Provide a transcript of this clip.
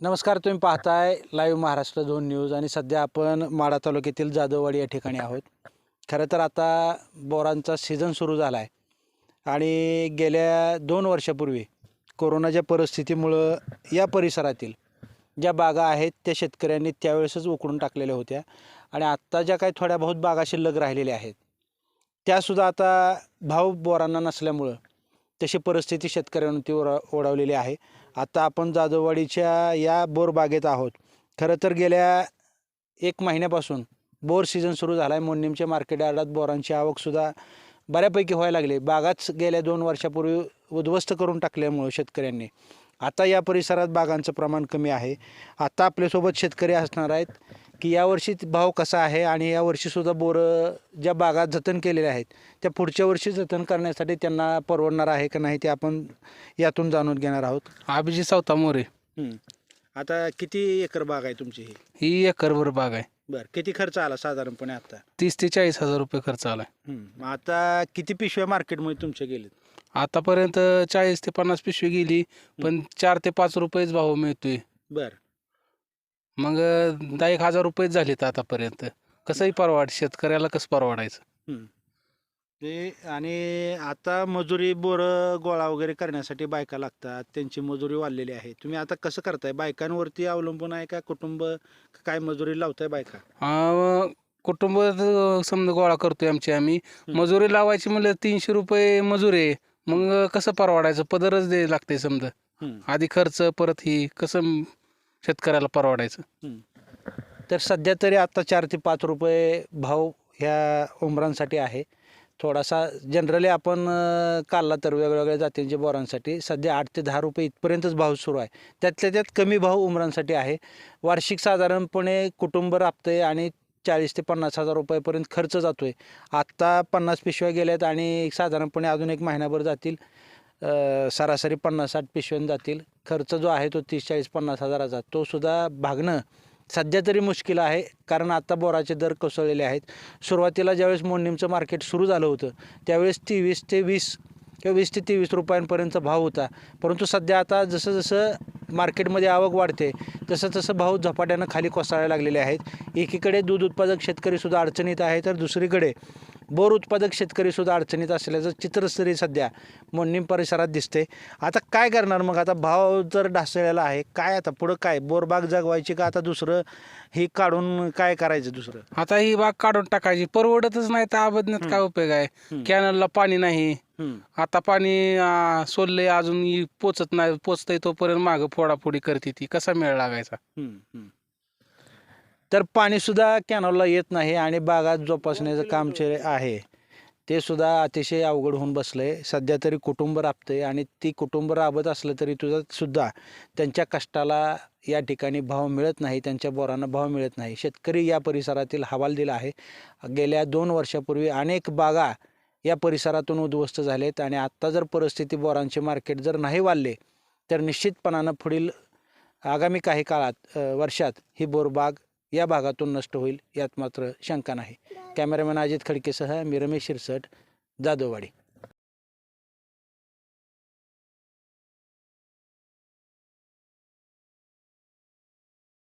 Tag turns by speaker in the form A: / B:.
A: नमस्कार तुम्ही पाहताय लाईव्ह महाराष्ट्र दोन न्यूज आणि सध्या आपण माडा तालुक्यातील जाधववाडी या ठिकाणी आहोत. खरं तर आता बोरांचा सीझन सुरू झाला आहे आणि गेल्या दोन वर्षापूर्वी कोरोनाच्या परिस्थितीमुळं या परिसरातील ज्या बागा आहेत त्या शेतकऱ्यांनी त्यावेळेसच उकडून टाकलेल्या होत्या आणि आत्ता ज्या काही थोड्या बहुत बागा शिल्लक राहिलेल्या आहेत त्यासुद्धा आता भाव बोरांना नसल्यामुळं तशी परिस्थिती शेतकऱ्यांवरती ओढा ओढावलेली आहे. आता आपण जाधववाडीच्या या बोर बागेत आहोत. खरं तर गेल्या एक महिन्यापासून बोर सीझन सुरू झाला आहे मोन्नीमच्या मार्केट यार्डात बोरांची आवकसुद्धा बऱ्यापैकी व्हायला लागली. बागाच गेल्या दोन वर्षापूर्वी उद्ध्वस्त करून टाकल्यामुळं शेतकऱ्यांनी. आता या परिसरात बागांचं प्रमाण कमी आहे. आता आपल्यासोबत शेतकरी असणार आहेत. की यावर्षी भाव कसा आहे आणि यावर्षीसुद्धा बोरं ज्या बागात जतन केलेल्या आहेत त्या पुढच्या वर्षी जतन करण्यासाठी त्यांना परवडणार आहे का नाही ते आपण यातून जाणून घेणार आहोत.
B: अभिजित सावता मोरे.
A: आता किती एकर बाग आहे तुमची ही?
B: ही एकरभर बाग आहे.
A: बरं किती खर्च आला साधारणपणे आता?
B: तीस ते चाळीस हजार रुपये खर्च आलाय.
A: मग आता किती पिशव्या मार्केटमध्ये तुमच्या गेलेत?
B: आतापर्यंत चाळीस ते पन्नास पिशवी गेली पण चार ते पाच रुपयेच भाव मिळतोय.
A: बरं.
B: मग दहा एक हजार रुपयेच झालेत आतापर्यंत. कसंही परवाड शेतकऱ्याला कसं परवडायचं?
A: ते आणि आता मजुरी बोरं गोळा वगैरे करण्यासाठी बायका लागतात त्यांची मजुरी वाढलेली आहे. तुम्ही आता कसं करताय? बायकांवरती अवलंबून आहे का कुटुंब? का काय मजुरी लावताय बायका?
B: अं, कुटुंब समजा गोळा करतोय आमची आम्ही. मजुरी लावायची म्हणलं तीनशे रुपये मजुरी आहे. मग कसं परवडायचं? पदरच द्यायला लागते समजा.
A: हम्म.
B: आधी खर्च परत ही कसं शेतकऱ्याला परवडायचं.
A: तर सध्या तरी आता चार ते पाच रुपये भाव ह्या उमरांसाठी आहे. थोडासा जनरली आपण काढला तर वेगवेगळ्या जातींच्या बोरांसाठी सध्या आठ ते दहा रुपये इथपर्यंतच भाव सुरू आहे. त्यातल्या त्यात कमी भाव उमरांसाठी आहे. वार्षिक साधारणपणे कुटुंब राबते आणि चाळीस ते पन्नास हजार रुपयापर्यंत खर्च जातो आहे आत्ता पन्नास पिशव्या गेल्यात आणि साधारणपणे अजून एक महिनाभर जातील सरासरी पन्नास साठ पिशव्यां जातील. खर्च जो आहे तो तीस चाळीस पन्नास हजाराचा तो सुद्धा भागणं सध्या तरी मुश्किल आहे कारण आता बोराचे दर कोसळलेले आहेत. सुरुवातीला ज्यावेळेस मोनिमचं मार्केट सुरू झालं होतं त्यावेळेस तेवीस ते वीस किंवा वीस ते तेवीस रुपयांपर्यंत भाव होता. परंतु सध्या आता जसं जसं मार्केटमध्ये आवक वाढते तसं तसं भाव झपाट्यानं खाली कोसळायला लागलेले आहेत. एकीकडे दूध उत्पादक शेतकरीसुद्धा अडचणीत आहे तर दुसरीकडे बोर उत्पादक शेतकरीसुद्धा अडचणीत असल्याचं चित्र तरी सध्या मोडणीम परिसरात दिसते आता काय करणार मग? आता भाव जर ढासळलेला आहे काय आता पुढं काय? बोरबाग जगवायची का? आता दुसरं ही काढून काय करायचं दुसरं?
B: आता ही बाग काढून टाकायची. परवडतच नाही तर आबदण्यात काय उपयोग आहे? कॅनलला पाणी नाही. आता पाणी आ, सोडलंय अजून पोचत नाही पोचतंय तोपर्यंत मागं फोडाफोडी करते ती. कसा मेळ लागायचा.
A: तर पाणीसुद्धा कॅनॉलला येत नाही आणि बागात जोपासण्याचं काम जे आहे ते सुद्धा अतिशय अवघड होऊन बसलंय. सध्या तरी कुटुंब राबते आणि ती कुटुंब राबत असलं तरी तुझा सुद्धा त्यांच्या कष्टाला या ठिकाणी भाव मिळत नाही त्यांच्या बोरांना भाव मिळत नाही. शेतकरी या परिसरातील हवाल दिला आहे. गेल्या दोन वर्षापूर्वी अनेक बागा या परिसरातून उद्ध्वस्त झालेत आणि आत्ता जर परिस्थिती बोरांचे मार्केट जर नाही वाढले तर निश्चितपणानं पुढील आगामी काही काळात वर्षात ही बोरबाग या भागातून नष्ट होईल यात मात्र शंका नाही. कॅमेरामॅन अजित खडकेसह मी रमेश शिरसट जाधववाडी.